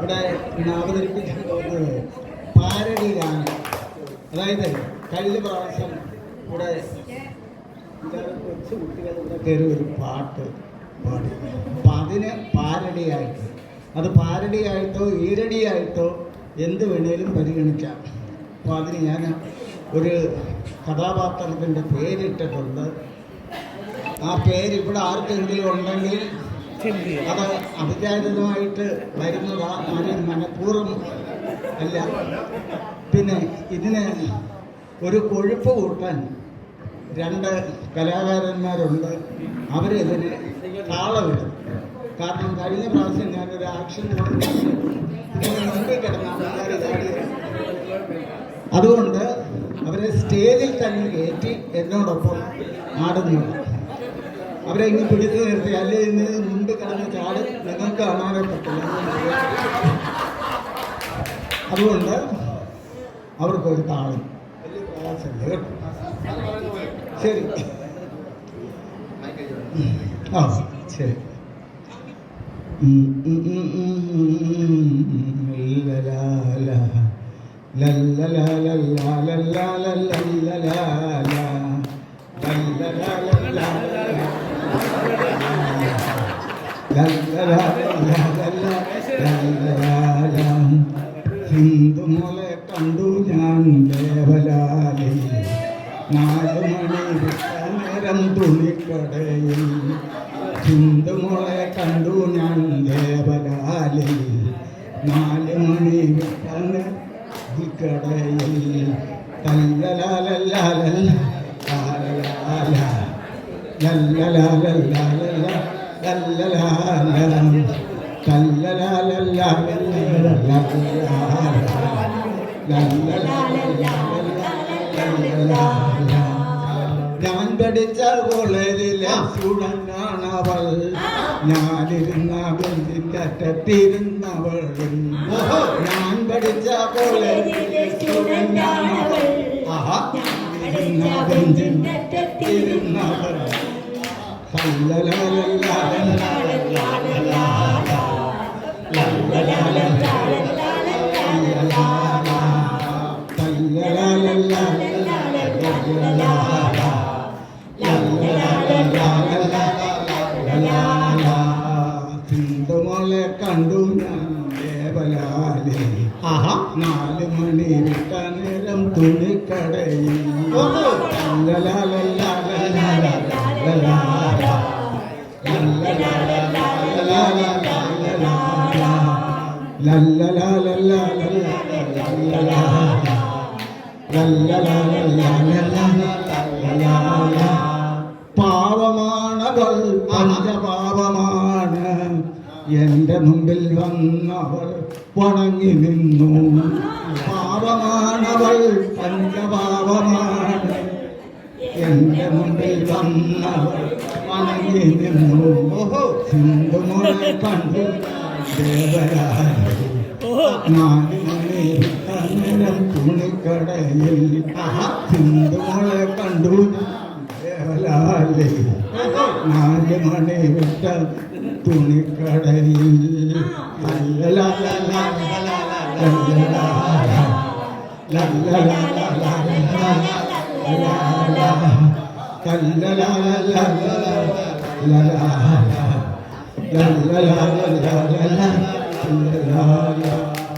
ഇവിടെ അവതരിപ്പിക്കാൻ പോകുന്നത് ഗാനം അതായത് കല്ല് പ്രാവശ്യം ഇവിടെ കൊച്ചു കുട്ടികളുടെ കയറി ഒരു പാട്ട് പാടി. അപ്പം അതിന് പാരടിയായിട്ട്. അത് പാരടിയായിട്ടോ ഈരടിയായിട്ടോ എന്ത് വേണേലും പരിഗണിക്കാം. അപ്പോൾ അതിന് ഞാൻ ഒരു കഥാപാത്രത്തിന്റെ പേരിട്ടിട്ടുണ്ട് ആ പേര് ഇവിടെ ആർക്കെങ്കിലും ഉണ്ടെങ്കിൽ അത് വരുന്ന വരുന്നതാ ആരും മനഃപൂർവം അല്ല. പിന്നെ ഇതിന് ഒരു കൊഴുപ്പ് കൂട്ടാൻ രണ്ട് കലാകാരന്മാരുണ്ട്. അവരിതിന് താളമിടും കാരണം കഴിഞ്ഞ പ്രാവശ്യം ഞാനൊരു ആക്ഷൻ അതുകൊണ്ട് അവരെ സ്റ്റേജിൽ തന്നെ കയറ്റി എന്നോടൊപ്പം ആടുന്നു. അവരെ ഇങ്ങ് പിടിച്ചു നിർത്തി അല്ലെ ഇന്ന് മുൻപ് കിടന്ന ചാട് നിങ്ങൾക്ക് കാണാനേ പറ്റില്ല അതുകൊണ്ട് അവർക്കൊരു താളം വലിയ ശരി ആ ശരി ഉം, ഹിന്ദുമോളെ കണ്ടു ഞാൻ ദേവലാലി നാല് മണി വിട്ട നേരം തുണിക്കടയിൽ ഹിന്ദുമോളെ കണ്ടു ഞാൻ ദേവലാലി നാല് മണി വിട്ട കടയിൽ തല്ലലാലല്ലാലല്ല ലാലലാല. ലല്ലലാലല്ലാലല്ല ലല്ലലാല. ഞാൻ പഠിച്ച കോളേജിലെ സ്റ്റുഡന്റാണവൾ ഞാനിരുന്ന ബെഞ്ചിന്റെ ഞാൻ പഠിച്ച കോളേജിലെ സ്റ്റുഡന്റാണവൾ ആഹാ ഇരുന്ന ഹിന്ദുമോളെ കണ്ടു ഞാൻ ദേവലാലി നാല് മണി വിട്ട നേരം തുണിക്കടയിൽ പാവമാണവൾ പഞ്ചപാവമാണ് എന്റെ മുമ്പിൽ വന്നവൾ വണങ്ങി നിന്നു. പാവമാണവൾ പഞ്ചപാവമാണ് എന്റെ മുമ്പിൽ വന്നവൾ വണങ്ങി നിന്നു. സിന്ധുമോളെ കണ്ടു തുണിക്കടയിൽ സിന്ധുമോളെ കണ്ടു ദേവലാലേ നാല് മണി വിട്ട തുണിക്കടയിൽ لا لا لا لا لا لا لا أنت